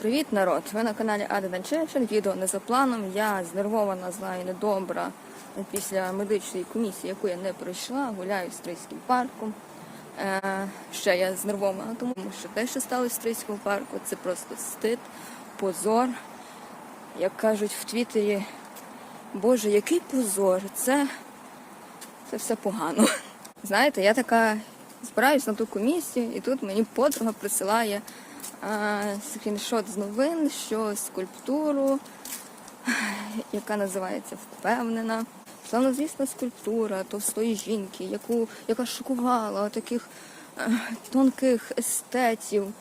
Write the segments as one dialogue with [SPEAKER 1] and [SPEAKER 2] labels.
[SPEAKER 1] Привіт, народ! Ви на каналі Ада Данчешин. Відео не за планом. Я знервована, знаю, недобра після медичної комісії, яку я не пройшла, гуляю стрийським парком. Е, ще я знервована, тому що те, що сталося в стрийському парку, це просто стид, позор. Як кажуть в Твіттері, Боже, який позор! Це, це все погано. Знаєте, я така збираюсь на ту комісію, і тут мені подруга присилає скріншот з новин, що скульптуру, яка називається Впевнена. Славно, звісно, скульптура товстої жінки, яку, яка шокувала таких е, тонких естетів.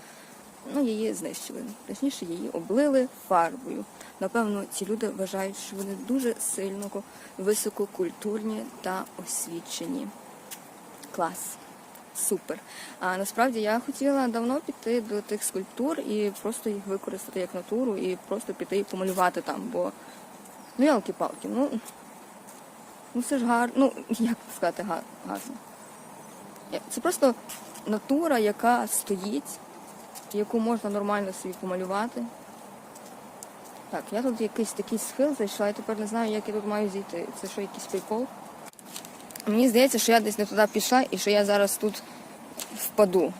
[SPEAKER 1] Ну, її знищили. Точніше, її облили фарбою. Напевно, ці люди вважають, що вони дуже сильно висококультурні та освічені. Клас. Супер. А насправді я хотіла давно піти до тих скульптур і просто їх використати як натуру, і просто піти і помалювати там, бо ну ялки-палки, ну, ну це ж гарно, ну як сказати гар- гарно. Е, Це просто натура, яка стоїть, яку можна нормально собі помалювати. Так, я тут якийсь такий схил зайшла, я тепер не знаю, як я тут маю зійти. Це що, якийсь прикол? Мені здається, що я десь не туди пішла і що я зараз тут впаду.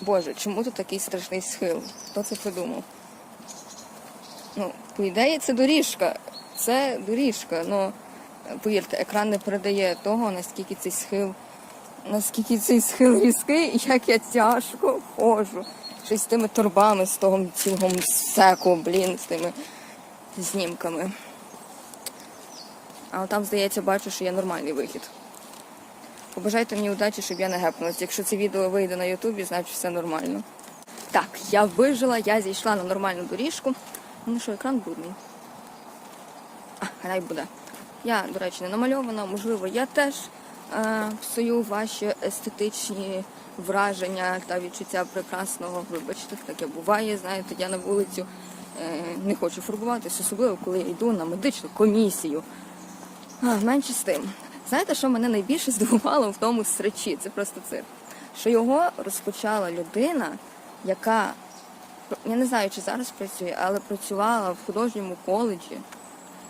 [SPEAKER 1] Боже, чому тут такий страшний схил? Хто це придумав? Ну, по ідеї, це доріжка. Це доріжка. Ну, повірте, екран не передає того, наскільки цей схил, наскільки цей схил різкий, і як я тяжко ходжу. Щось з тими торбами, з того цілого секу, блін, з тими знімками. А там, здається, бачу, що є нормальний вихід. Побажайте мені удачі, щоб я не гепнулася. Якщо це відео вийде на Ютубі, значить все нормально. Так, я вижила, я зійшла на нормальну доріжку. Ну що, екран брудний. А, хай буде. Я, до речі, не намальована, можливо, я теж е, псую ваші естетичні враження та відчуття прекрасного. Вибачте, таке буває. Знаєте, я на вулицю е, не хочу фарбуватися, особливо коли я йду на медичну комісію. Менше з тим. Знаєте, що мене найбільше здивувало в тому сречі? Це просто цирк. Що його розпочала людина, яка я не знаю, чи зараз працює, але працювала в художньому коледжі,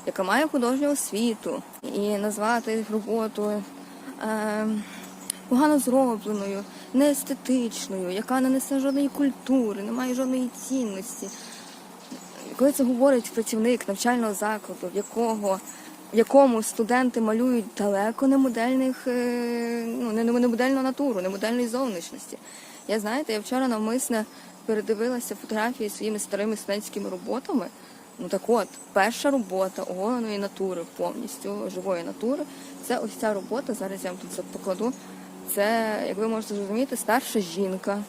[SPEAKER 1] яка має художню освіту, і назвати роботу е, погано зробленою, неестетичною, яка не несе жодної культури, не має жодної цінності. Коли це говорить працівник навчального закладу, в якого в якому студенти малюють далеко не модельних, е, ну не, модельну натуру, не модельної зовнішності. Я знаєте, я вчора навмисне передивилася фотографії своїми старими студентськими роботами. Ну так от, перша робота оголеної натури повністю живої натури. Це ось ця робота. Зараз я вам тут покладу. Це, як ви можете зрозуміти, старша жінка,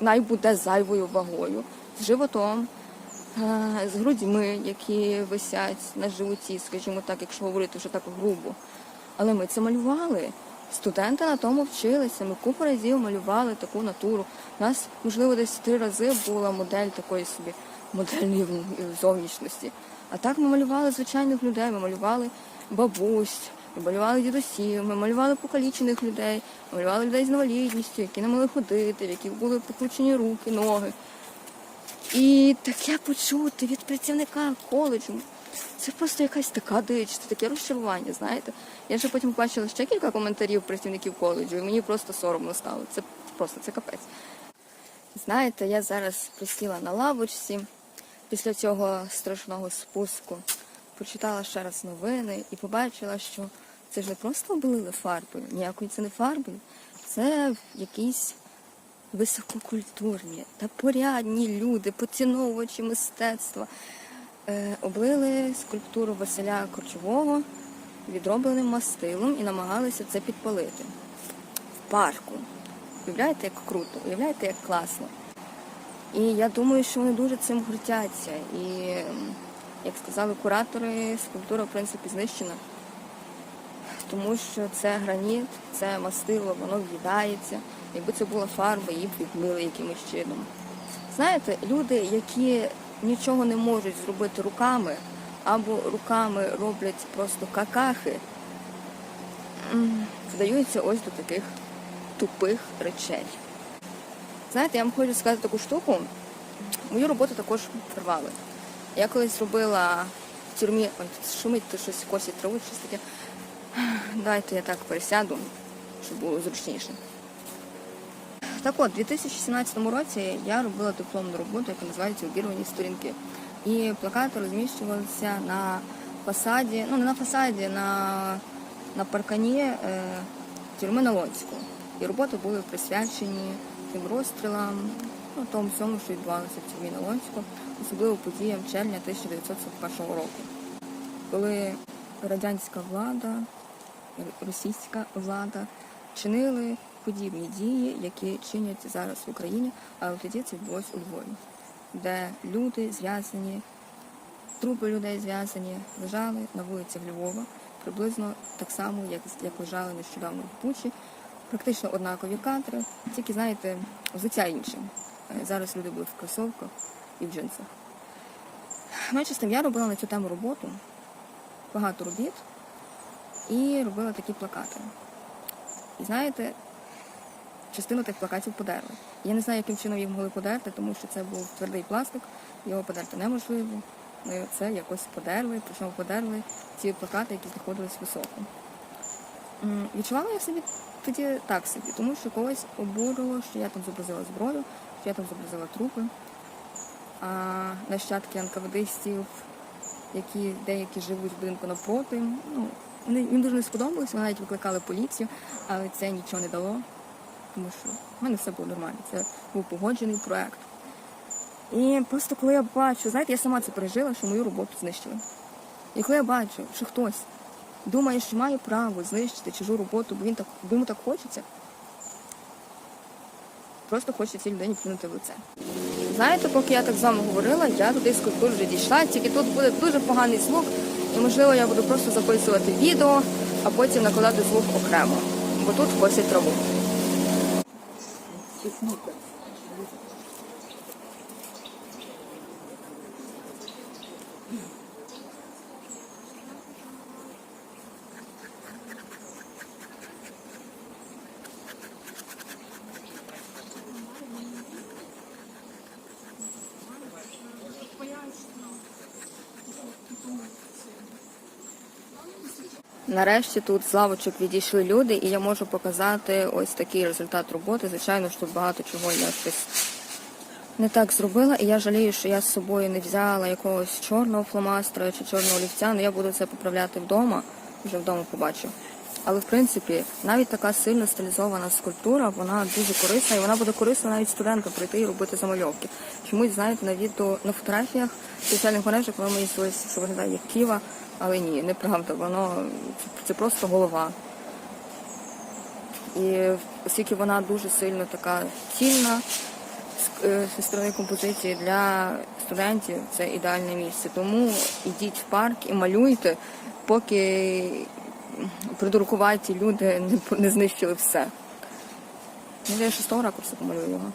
[SPEAKER 1] найбуде зайвою вагою, з животом, з грудьми, які висять на животі, скажімо так, якщо говорити вже так грубо. Але ми це малювали. Студенти на тому вчилися. Ми купу разів малювали таку натуру. У нас, можливо, десь три рази була модель такої собі модельної зовнішності. А так ми малювали звичайних людей, ми малювали бабусь, ми малювали дідусів, ми малювали покалічених людей, малювали людей з інвалідністю, які не могли ходити, в яких були покручені руки, ноги. І таке почути від працівника коледжу. Це просто якась така дич, це таке розчарування, знаєте. Я ще потім бачила ще кілька коментарів працівників коледжу, і мені просто соромно стало. Це просто це капець. Знаєте, я зараз присіла на лавочці після цього страшного спуску, прочитала ще раз новини і побачила, що це ж не просто облили фарбою, ніякої це не фарбою, це якісь висококультурні та порядні люди, поціновувачі мистецтва. Е, облили скульптуру Василя Корчового відробленим мастилом і намагалися це підпалити в парку. Уявляєте, як круто, уявляєте, як класно. І я думаю, що вони дуже цим гуртяться. І, як сказали куратори, скульптура, в принципі, знищена. Тому що це граніт, це мастило, воно в'їдається. Якби це була фарба, її б відмили якимось чином. Знаєте, люди, які нічого не можуть зробити руками, або руками роблять просто какахи, вдаються ось до таких тупих речей. Знаєте, я вам хочу сказати таку штуку. Мою роботу також рвали. Я колись робила в тюрмі, ой, шумить то щось косить траву, щось таке. Дайте я так пересяду, щоб було зручніше. Так от, у 2017 році я робила дипломну роботу, яка називається обірвані сторінки. І плакати розміщувалися на фасаді, ну не на фасаді, на, на паркані е, тюрми на Лоцьку. І роботи були присвячені тим розстрілам, ну, тому всьому, що відбувалося в тюрмі на Лоцьку, особливо подіям червня 1941 року, коли радянська влада, російська влада чинили подібні дії, які чинять зараз в Україні, але тоді це відбулось у Львові, де люди зв'язані, трупи людей зв'язані, лежали на вулицях Львова, приблизно так само, як, як лежали нещодавно в Бучі. Практично однакові кадри, тільки, знаєте, взуття інше. Е, Зараз люди будуть в кросовках і в джинсах. Менше з тим, я робила на цю тему роботу, багато робіт, і робила такі плакати. І знаєте, частину тих плакатів подерли. Я не знаю, яким чином їх могли подерти, тому що це був твердий пластик, його подерти неможливо. Ну, це якось подерли, причому подерли ті плакати, які знаходились високо. Відчувала я собі тоді так собі, тому що когось обурило, що я там зобразила зброю, що я там зобразила трупи, а нащадки НКВДистів, які деякі живуть в будинку навпроти. Ну, вони їм дуже не сподобалось, вони навіть викликали поліцію, але це нічого не дало, тому що в мене все було нормально. Це був погоджений проект. І просто коли я бачу, знаєте, я сама це пережила, що мою роботу знищили. І коли я бачу, що хтось думає, що має право знищити чужу роботу, бо він так бо йому так хочеться. Просто хочеться цій людині плюнути в лице. Знаєте, поки я так з вами говорила, я туди скульптур вже дійшла, тільки тут буде дуже поганий звук, і можливо я буду просто записувати відео, а потім накладати звук окремо, бо тут косять траву. Isso nunca. Нарешті тут з лавочок відійшли люди, і я можу показати ось такий результат роботи. Звичайно, що багато чого я щось не так зробила, і я жалію, що я з собою не взяла якогось чорного фломастера чи чорного олівця, але я буду це поправляти вдома, вже вдома побачу. Але в принципі, навіть така сильно стилізована скульптура, вона дуже корисна, і вона буде корисна навіть студентам прийти і робити замальовки. Чомусь, знаєте, на відео на фотографіях в соціальних мережах воно мені здалося, що виглядає як Ківа, але ні, неправда, воно це просто голова. І оскільки вона дуже сильно така цільна е, зі сторони композиції для студентів, це ідеальне місце. Тому ідіть в парк і малюйте, поки придуркуваті люди не, знищили все. Я ще ракурсу помалюю його.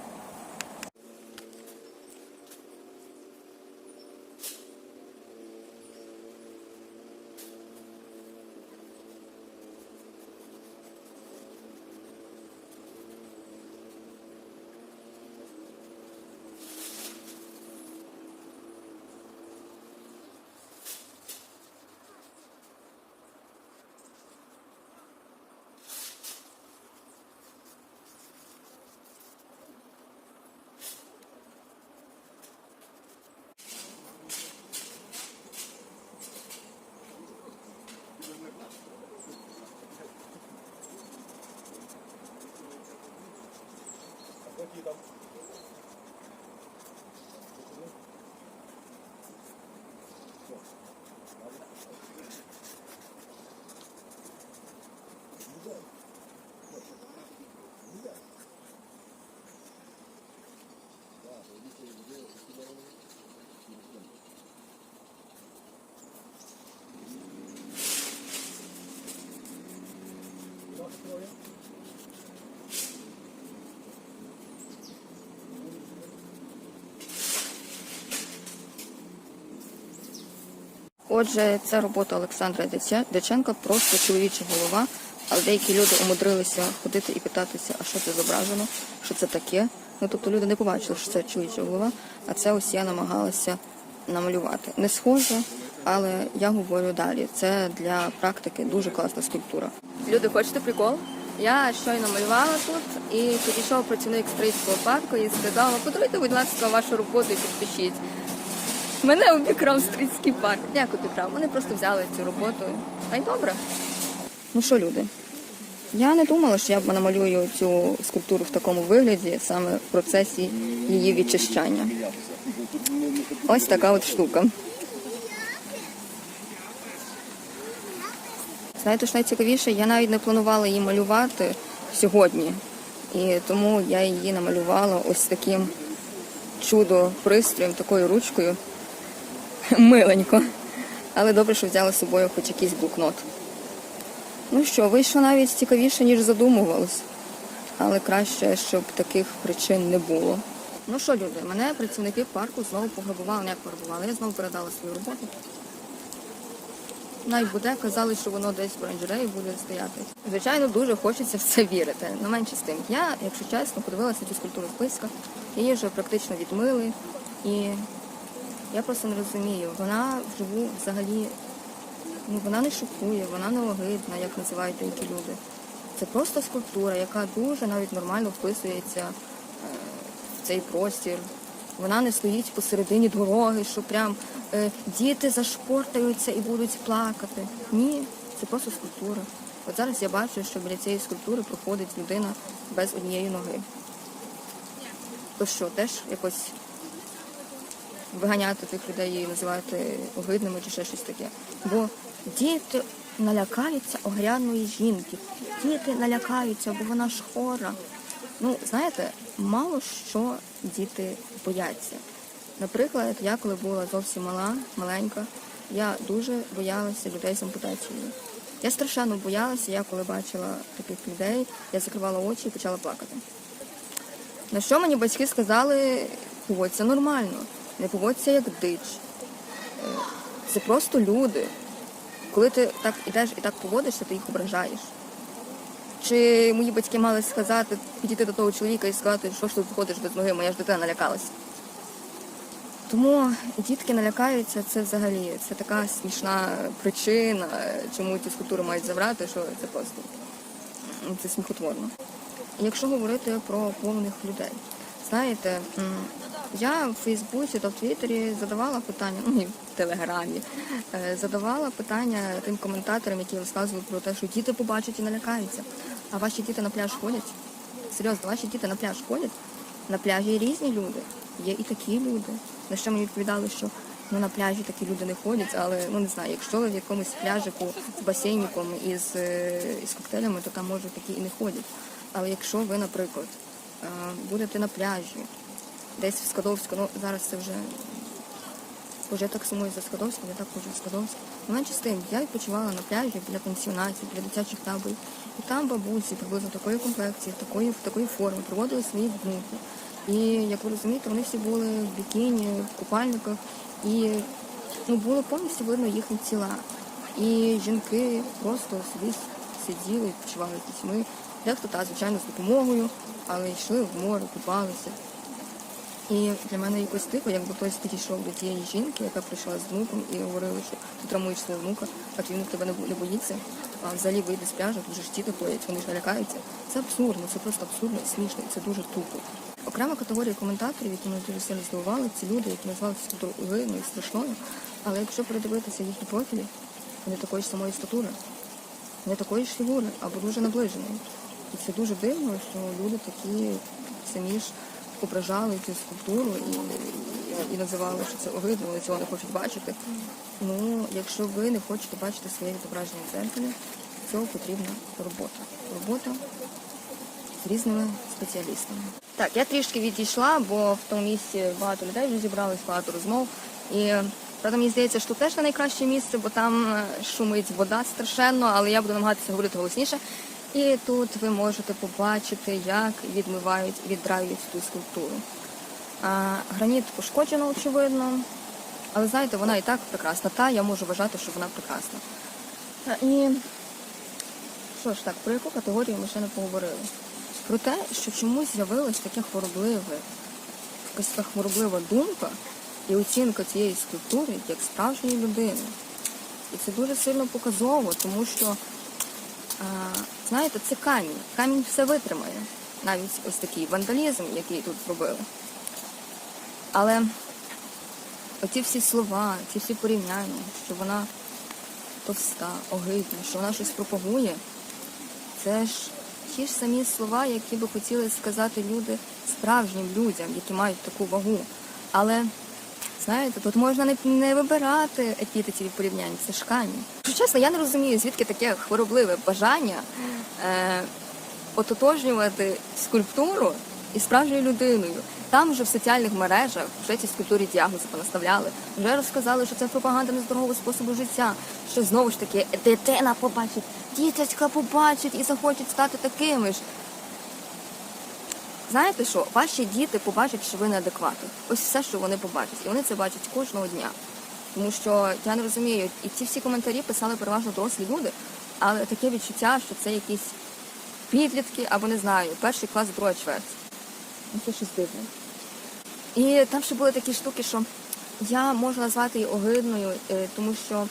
[SPEAKER 1] Отже, це робота Олександра Дяченка, просто чоловіча голова. Але деякі люди умудрилися ходити і питатися, а що це зображено, що це таке. Ну тобто люди не побачили, що це чоловіча голова, а це ось я намагалася намалювати. Не схоже, але я говорю далі. Це для практики дуже класна скульптура. Люди, хочете прикол? Я щойно малювала тут і підійшов працівник стрийського парку і сказав, подаруйте, будь ласка, вашу роботу і підпишіть. Мене обікрав стрийський парк. Як обікрав? Вони просто взяли цю роботу. Та й добре. Ну що, люди? Я не думала, що я намалюю цю скульптуру в такому вигляді, саме в процесі її відчищання. Ось така от штука. Знаєте, що найцікавіше, я навіть не планувала її малювати сьогодні. І тому я її намалювала ось таким чудо-пристроєм, такою ручкою. Миленько. Але добре, що взяла з собою хоч якийсь блокнот. Ну що, вийшло навіть цікавіше, ніж задумувалось. Але краще, щоб таких причин не було. Ну що, люди, мене працівники парку знову пограбували, не як пограбували. Я знову передала свою роботу. Навіть буде, казали, що воно десь в оранжереї буде стояти. Звичайно, дуже хочеться в це вірити. Не менше з тим. Я, якщо чесно, подивилася цю скульптуру в списках, її вже практично відмили. І я просто не розумію, вона вживу взагалі Ну, вона не шокує, вона не огидна, як називають деякі люди. Це просто скульптура, яка дуже навіть нормально вписується е, в цей простір. Вона не стоїть посередині дороги, що прям е, діти зашпортаються і будуть плакати. Ні, це просто скульптура. От зараз я бачу, що біля цієї скульптури проходить людина без однієї ноги. То що, теж якось виганяти тих людей і називати огидними чи ще щось таке. Бо діти налякаються огрядної жінки. Діти налякаються, бо вона ж хора. Ну, знаєте, мало що діти бояться. Наприклад, я коли була зовсім мала, маленька, я дуже боялася людей з ампутацією. Я страшенно боялася, я коли бачила таких людей, я закривала очі і почала плакати. На що мені батьки сказали, поводься нормально, не поводься як дич. Е, Це просто люди. Коли ти так ідеш і так поводишся, ти їх ображаєш. Чи мої батьки мали сказати, підійти до того чоловіка і сказати, що ж ти ходиш без ноги, моя ж дитина налякалася. Тому дітки налякаються, це взагалі це така смішна причина, чому цю скульптуру мають забрати, що це просто це сміхотворно. Якщо говорити про повних людей, знаєте, я в Фейсбуці та в Твіттері задавала питання, ну і в Телеграмі, е, задавала питання тим коментаторам, які розказували про те, що діти побачать і налякаються. А ваші діти на пляж ходять? Серйозно, ваші діти на пляж ходять? На пляжі різні люди, є і такі люди. На що мені відповідали, що ну на пляжі такі люди не ходять, але ну не знаю, якщо ви в якомусь пляжику з басейником із, е, із коктейлями, то там може такі і не ходять. Але якщо ви, наприклад, е, будете на пляжі, десь в Скадовську, ну зараз це вже я так сумую за Скадовськом, я так хочу в Скадовську. Менше з тим, я відпочивала на пляжі біля пансіонатів, біля дитячих таборів. І там бабусі приблизно такої комплекції, такої, такої форми проводили свої внуки. І як ви розумієте, вони всі були в бікіні, в купальниках, і ну, було повністю видно їхні тіла. І жінки просто собі сиділи, відпочивали з дітьми. Дехто та, звичайно, з допомогою, але йшли в море, купалися. І для мене якось тихо, якби хтось підійшов до тієї жінки, яка прийшла з внуком і говорила, що ти травмуєш свого внука, а твій внук тебе не боїться, а взагалі вийде з пляжу, тут же ж діти ходять, вони ж налякаються. Це абсурдно, це просто абсурдно смішно, і це дуже тупо. Окрема категорія коментаторів, які мене дуже сильно здивували, це люди, які назвали цю огидною і страшною. Але якщо передивитися їхні профілі, вони такої ж самої статури, не такої ж фігури, або дуже наближеної. І це дуже дивно, що люди такі самі ж ображали цю скульптуру і, і, називали, що це огидно, вони цього не хочуть бачити. Ну, якщо ви не хочете бачити своє відображення в дзеркалі, цього потрібна робота. Робота з різними спеціалістами. Так, я трішки відійшла, бо в тому місці багато людей вже зібралось, багато розмов. І правда, мені здається, що теж не найкраще місце, бо там е, шумить вода страшенно, але я буду намагатися говорити голосніше. І тут ви можете побачити, як відмивають і віддраюють ту скульптуру. А, граніт пошкоджено, очевидно, але знаєте, вона і так прекрасна. Та я можу вважати, що вона прекрасна. А, І що ж так, про яку категорію ми ще не поговорили? про те, що чомусь з'явилось таке хворобливе, якась така хвороблива думка і оцінка цієї скульптури як справжньої людини. І це дуже сильно показово, тому що, знаєте, це камінь. Камінь все витримає. Навіть ось такий вандалізм, який тут зробили. Але оці всі слова, ці всі порівняння, що вона товста, огидна, що вона щось пропагує, це ж ті ж самі слова, які би хотіли сказати люди справжнім людям, які мають таку вагу. Але знаєте, тут можна не, не вибирати епітетів і порівнянь, це ж камінь. Чесно, я не розумію, звідки таке хворобливе бажання е, ототожнювати скульптуру із справжньою людиною. Там вже в соціальних мережах вже ці скульптурі діагнози понаставляли. Вже розказали, що це пропаганда нездорового способу життя. Що знову ж таки дитина побачить, діточка побачить і захочуть стати такими ж. Знаєте що? Ваші діти побачать, що ви неадекватні. Ось все, що вони побачать. І вони це бачать кожного дня. Тому що я не розумію, і ці всі коментарі писали переважно дорослі люди, але таке відчуття, що це якісь підлітки або не знаю, перший клас, друга чверть. Ну, це щось дивне. І там ще були такі штуки, що я можу назвати її огидною, е, тому що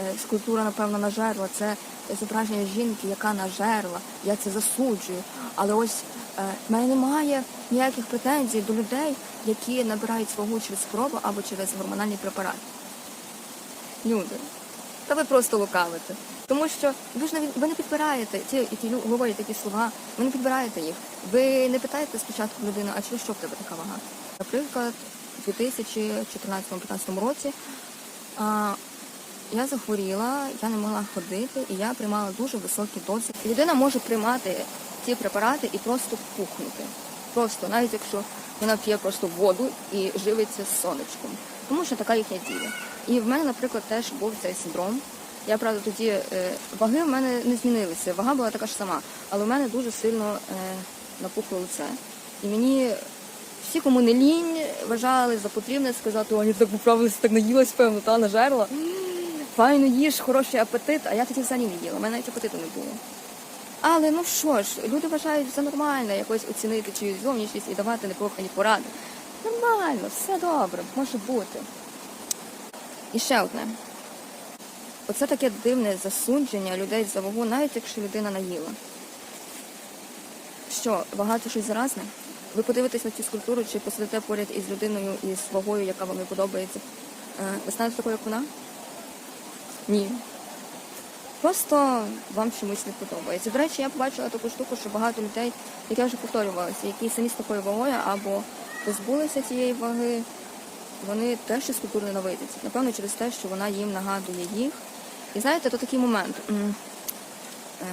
[SPEAKER 1] е, скульптура, напевно, нажерла. Це зображення жінки, яка нажерла. Я це засуджую. Але ось е, в мене немає ніяких претензій до людей, які набирають свого через хворобу або через гормональні препарати. Люди, та ви просто лукавите. Тому що ви ж не ви не підбираєте ті, які говорять такі слова, ви не підбираєте їх. Ви не питаєте спочатку людину, а через що в тебе така вага? Наприклад, 2014-2015 році я захворіла, я не могла ходити, і я приймала дуже високі дози. Людина може приймати ці препарати і просто пухнути. Просто, навіть якщо вона п'є просто воду і живиться з сонечком. Тому що така їхня дія. І в мене, наприклад, теж був цей синдром. Я правда тоді е, ваги в мене не змінилися. Вага була така ж сама, але в мене дуже сильно е, напухло лице. І мені всі, кому не лінь, вважали за потрібне сказати, о, ні, так поправилися, так наїлась, певно, та нажерла. Файно їж, хороший апетит, а я тоді взагалі не їла, у мене навіть апетиту не було. Але ну що ж, люди вважають за нормальне якось оцінити чиюсь зовнішність і давати непрохані поради. Нормально, все добре, може бути. І ще одне. Оце таке дивне засудження людей за вагу, навіть якщо людина наїла. Що, вага це щось заразне? Ви подивитесь на цю скульптуру чи посидите поряд із людиною із вагою, яка вам не подобається. Е, Ви станете такою, як вона? Ні. Просто вам чомусь не подобається. До речі, я побачила таку штуку, що багато людей, як я вже повторювалася, які самі з такою вагою або позбулися цієї ваги, вони теж цю скульптуру ненавидять. Напевно, через те, що вона їм нагадує їх. І знаєте, то такий момент. Е,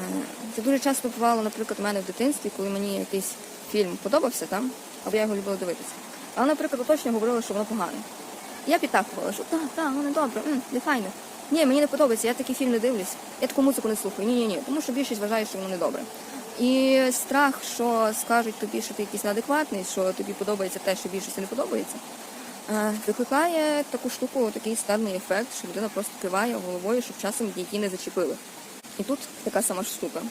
[SPEAKER 1] Це дуже часто бувало, наприклад, у мене в дитинстві, коли мені якийсь фільм подобався там, або я його любила дивитися. Але, наприклад, оточення говорили, що воно погане. Я підтакувала, що так, так, воно добре, не файне. Ні, мені не подобається, я такі фільм не дивлюсь, я таку музику не слухаю. Ні, ні, ні. Тому що більшість вважає, що воно не добре. І страх, що скажуть тобі, що ти якийсь неадекватний, що тобі подобається те, що більшості не подобається, е, викликає таку штуку, такий стадний ефект, що людина просто киває головою, щоб часом її не зачепили. І тут така сама штука,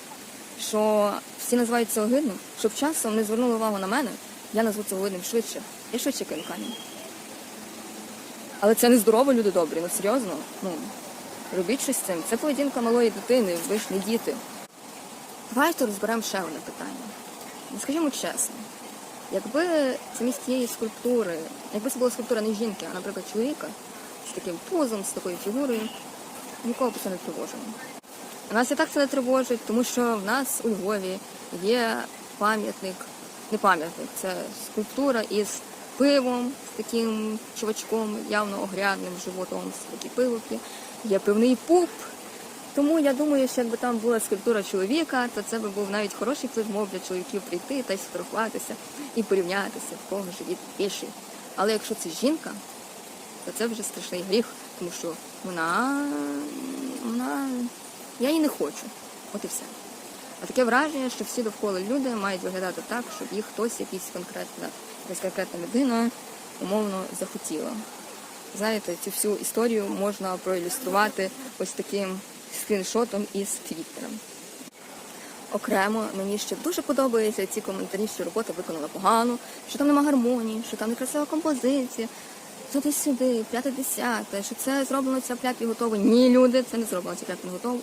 [SPEAKER 1] що всі називають це огидним, щоб часом не звернули увагу на мене, я назву це огидним швидше. Я швидше кину камінь. Але це не здорово, люди добрі, ну серйозно. Ну, робіть щось з цим. Це поведінка малої дитини, ви ж не діти. Давайте розберемо ще одне питання. Ну, скажімо чесно, якби замість тієї скульптури, якби це була скульптура не жінки, а, наприклад, чоловіка з таким пузом, з такою фігурою, нікого б це не тривожило. Нас і так це не тривожить, тому що в нас у Львові є пам'ятник, не пам'ятник, це скульптура із пивом, з таким чувачком, явно огрядним животом, з такі пивоки, є пивний пуп. Тому я думаю, що якби там була скульптура чоловіка, то це би був навіть хороший флешмоб для чоловіків прийти та й сфотографуватися і порівнятися, в кого живіт більший. Але якщо це жінка, то це вже страшний гріх, тому що вона, вона я її не хочу. От і все. А таке враження, що всі довкола люди мають виглядати так, щоб їх хтось, якийсь конкретна, якась конкретна людина, умовно захотіла. Знаєте, цю всю історію можна проілюструвати ось таким скріншотом із Твіттера. окремо мені ще дуже подобаються ці коментарі, що робота виконана погано, що там нема гармонії, що там некрасива композиція. Туди-сюди, п'яте десяте, що це зроблено ця пляпі готово. Ні, люди, це не зроблено ця пляпі готово.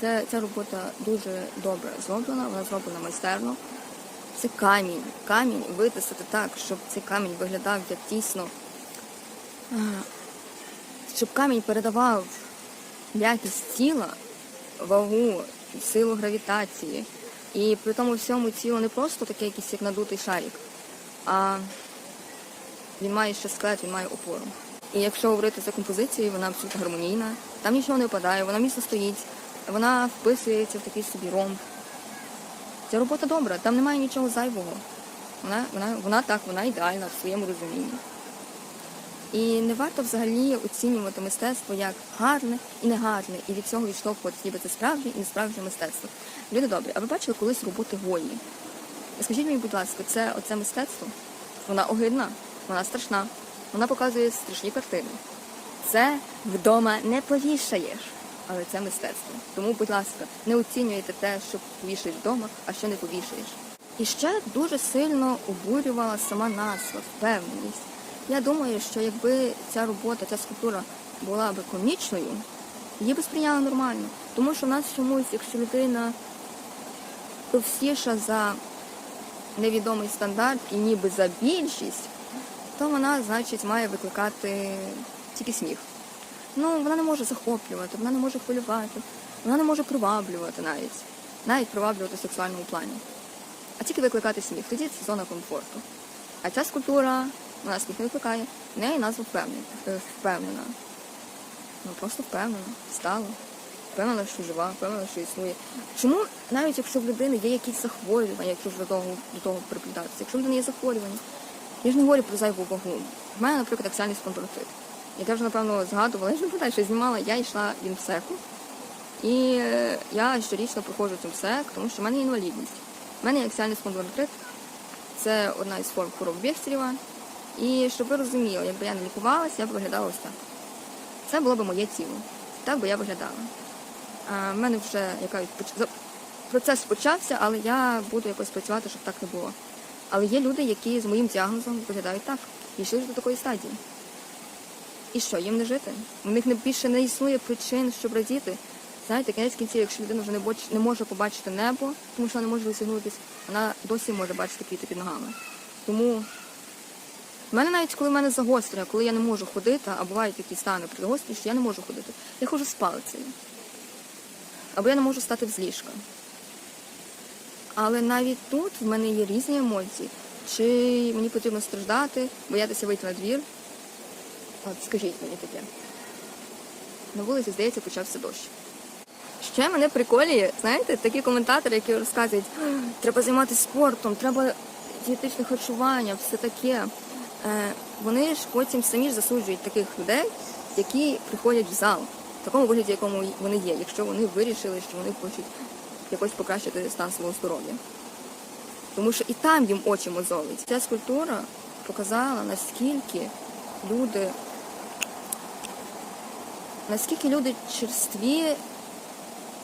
[SPEAKER 1] Це ця робота дуже добре зроблена, вона зроблена майстерно. Це камінь. Камінь витисати так, щоб цей камінь виглядав як дійсно, щоб камінь передавав м'якість тіла, вагу, силу гравітації. І при тому всьому тіло не просто таке якийсь як надутий шарик, а він має ще склад, він має опору. І якщо говорити за композицією, вона абсолютно гармонійна, там нічого не випадає, вона міцно стоїть, вона вписується в такий собі ромб. Ця робота добра, там немає нічого зайвого. Вона, вона, вона так, вона ідеальна в своєму розумінні. І не варто взагалі оцінювати мистецтво як гарне і негарне, і від цього відштовхувати, ніби це справжнє і не справжнє мистецтво. Люди добрі, а ви бачили колись роботи Гої? Скажіть мені, будь ласка, це оце мистецтво? Вона огидна, вона страшна, вона показує страшні картини. Це вдома не повішаєш, але це мистецтво. Тому, будь ласка, не оцінюйте те, що повішаєш вдома, а що не повішаєш. І ще дуже сильно обурювала сама назва, впевненість. Я думаю, що якби ця робота, ця скульптура була би комічною, її би сприйняли нормально. Тому що в нас чомусь, якщо людина товстіша за невідомий стандарт і ніби за більшість, то вона, значить, має викликати тільки сміх. Ну, вона не може захоплювати, вона не може хвилювати, вона не може приваблювати навіть, навіть приваблювати в сексуальному плані. А тільки викликати сміх. Тоді це зона комфорту. А ця скульптура, вона сміх не викликає, в неї назва впевнена. е. Ну просто впевнена, стала. Впевнена, що жива, впевнена, що існує. Чому навіть якщо в людини є якісь захворювання, якщо ж до того, до того приплітатися, якщо в людини є захворювання, я ж не говорю про зайву вагу. В мене, наприклад, аксіальний спондилотит. Я вже, напевно, згадувала, я ж не пам'ятаю, що знімала, я йшла в інсеку. І е, я щорічно проходжу цим МСЕК, тому що в мене інвалідність. У мене є аксіальний спондилотрит, це одна із форм хвороб Бехтерєва. І щоб ви розуміли, якби я не лікувалася, я б виглядала ось так. Це було б моє тіло. Так би я виглядала. В мене вже яка процес почався, але я буду якось працювати, щоб так не було. Але є люди, які з моїм діагнозом виглядають так, і йшли до такої стадії. І що, їм не жити? У них не більше не існує причин, щоб радіти. Знаєте, кінець кінців, якщо людина вже не, боч, не може побачити небо, тому що вона не може досягнутися, вона досі може бачити квіти під ногами. Тому в мене навіть коли в мене загострення, коли я не можу ходити, а бувають такі стани при загостренні, що я не можу ходити. Я ходжу з палицею. Або я не можу стати з ліжка. Але навіть тут в мене є різні емоції. Чи мені потрібно страждати, боятися вийти на двір? От скажіть мені таке. На вулиці, здається, почався дощ. Ще мене приколює, знаєте, такі коментатори, які розказують, треба займатися спортом, треба дієтичне харчування, все таке. Е, вони ж потім самі ж засуджують таких людей, які приходять в зал, в такому вигляді, якому вони є, якщо вони вирішили, що вони хочуть якось покращити стан свого здоров'я. Тому що і там їм очі мозолить. Ця скульптура показала, наскільки люди, наскільки люди черстві,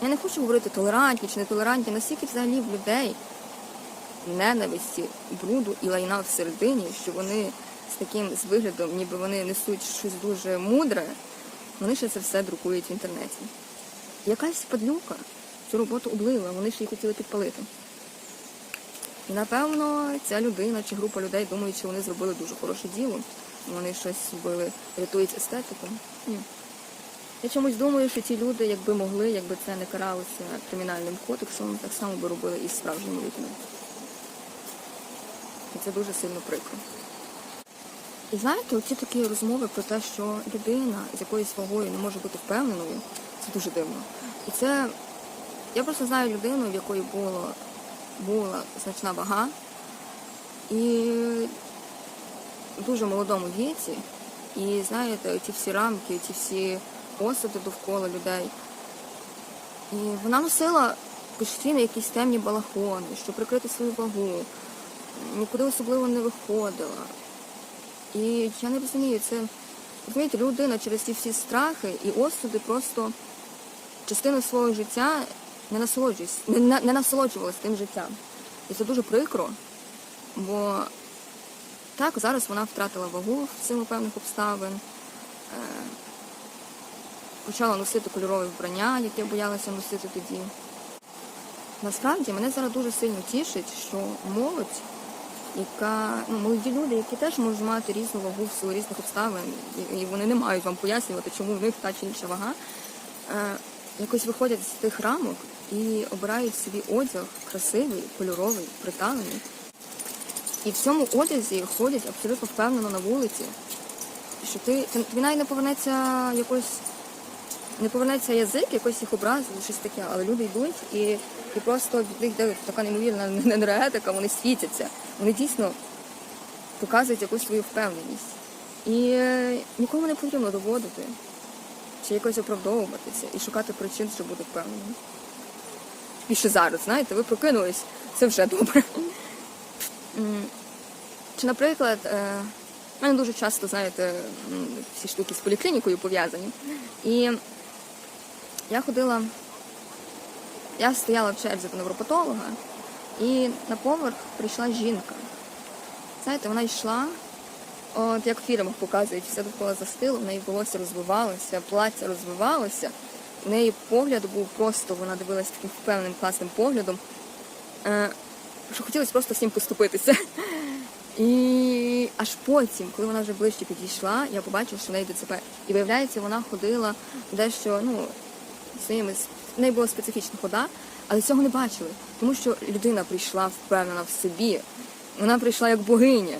[SPEAKER 1] я не хочу говорити толерантні чи нетолерантні, наскільки взагалі в людей ненависті, бруду і лайна всередині, що вони з таким з виглядом, ніби вони несуть щось дуже мудре, вони ще це все друкують в інтернеті. Якась падлюка цю роботу облила, вони ж її хотіли підпалити. І напевно ця людина чи група людей думають, що вони зробили дуже хороше діло. Вони щось зробили, рятують естетику. Ні. Я чомусь думаю, що ці люди, якби могли, якби це не каралося кримінальним кодексом, так само би робили і справжніми людьми. І це дуже сильно прикро. І знаєте, оці такі розмови про те, що людина з якоюсь вагою не може бути впевненою, це дуже дивно. І це я просто знаю людину, в якої було, була значна вага, і в дуже молодому віці. І знаєте, ці всі рамки, ці всі осуди довкола людей. І вона носила постійно якісь темні балахони, щоб прикрити свою вагу, нікуди особливо не виходила. І я не розумію, це розумієте, людина через ці всі страхи і осуди просто частину свого життя не насолоджуюсь, не, не, не насолоджувалась тим життям. І це дуже прикро, бо так, зараз вона втратила вагу в силу певних обставин, е, почала носити кольорове вбрання, яке боялася носити тоді. Насправді мене зараз дуже сильно тішить, що молодь, яка ну, молоді люди, які теж можуть мати різну вагу в силу різних обставин, і, і вони не мають вам пояснювати, чому в них та чи інша вага, е, якось виходять з тих рамок і обирають собі одяг красивий, кольоровий, приталений. І в цьому одязі ходять абсолютно впевнено на вулиці, що ти, тобі навіть не повернеться якось не повернеться язик, якось їх образив, щось таке, але люди йдуть і, і просто від них йде така неймовірна енергетика, вони світяться. Вони дійсно показують якусь свою впевненість. І е, нікому не потрібно доводити чи якось оправдовуватися і шукати причин, щоб бути впевненим. І ще зараз, знаєте, ви прокинулись, це вже добре. Чи, наприклад, е, в мене дуже часто, знаєте, всі штуки з поліклінікою пов'язані. І я ходила, я стояла в черзі до невропатолога, і на поверх прийшла жінка. Знаєте, вона йшла, от як в фільмах показують, все довкола застило, в неї волосся розвивалося, плаття розвивалося. В неї погляд був просто, вона дивилась таким впевненим класним поглядом, е, що хотілося просто всім поступитися. І аж потім, коли вона вже ближче підійшла, я побачила, що в неї ДЦП. І виявляється, вона ходила дещо, ну, своїми в неї була специфічна хода, але цього не бачили, тому що людина прийшла впевнена в собі. Вона прийшла як богиня,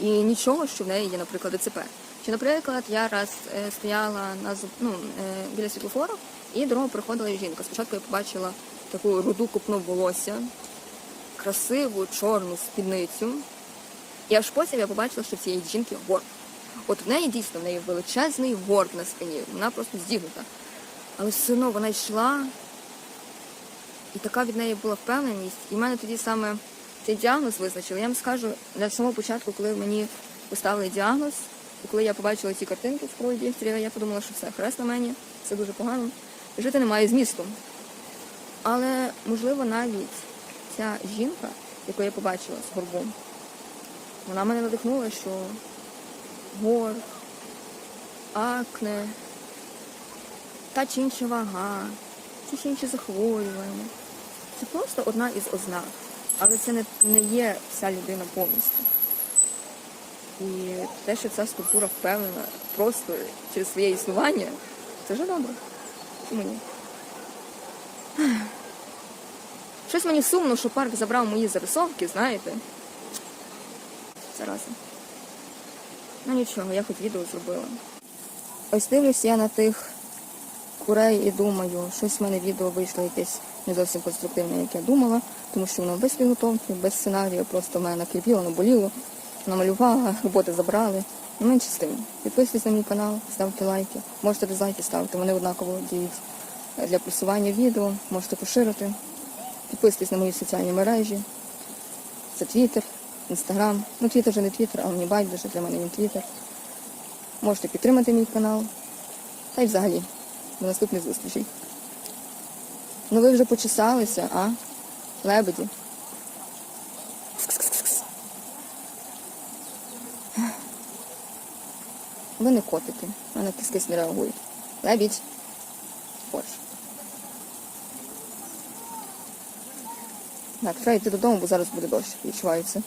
[SPEAKER 1] і нічого, що в неї є, наприклад, ДЦП. Чи, наприклад, я раз е, стояла на ну, е, біля світлофору, і дорогу приходила жінка. Спочатку я побачила таку руду купну волосся, красиву чорну спідницю. І аж потім я побачила, що в цієї жінки горб. От в неї дійсно в неї величезний горб на спині, вона просто здігнута. Але все одно вона йшла, і така від неї була впевненість. І в мене тоді саме цей діагноз визначили. Я вам скажу, на самого початку, коли мені поставили діагноз, коли я побачила ці картинки в Фройді, я подумала, що все, хрест на мені, це дуже погано. Жити немає змісту. Але, можливо, навіть ця жінка, яку я побачила з горбом, вона мене надихнула, що гор, акне, та чи інша вага, ті чи інші захворювання. Це просто одна із ознак. Але це не, не є вся людина повністю. І те, що ця скульптура впевнена просто через своє існування, це вже добре. Чому ні? Щось мені сумно, що парк забрав мої зарисовки, знаєте. Зараза. Ну нічого, я хоч відео зробила. Ось дивлюсь я на тих курей і думаю, щось в мене відео вийшло якесь не зовсім конструктивне, як я думала, тому що воно без підготовки, без сценарію, просто в мене накипіло, наболіло, намалювала, роботи забрали. Ну, менше з тим. Підписуйтесь на мій канал, ставте лайки. Можете дизлайки ставити, вони однаково діють для просування відео, можете поширити. Підписуйтесь на мої соціальні мережі. Це Твіттер, Інстаграм. Ну, Твіттер вже не Твіттер, а мені байдуже, для мене він Твіттер. Можете підтримати мій канал. Та й взагалі. До наступних зустрічей. Ну ви вже почесалися, а? Лебеді. Ви не котики. а мене кис-кис не реагують. Лебідь. Хоч. Так, треба йти додому, бо зараз буде дощ, відчувається.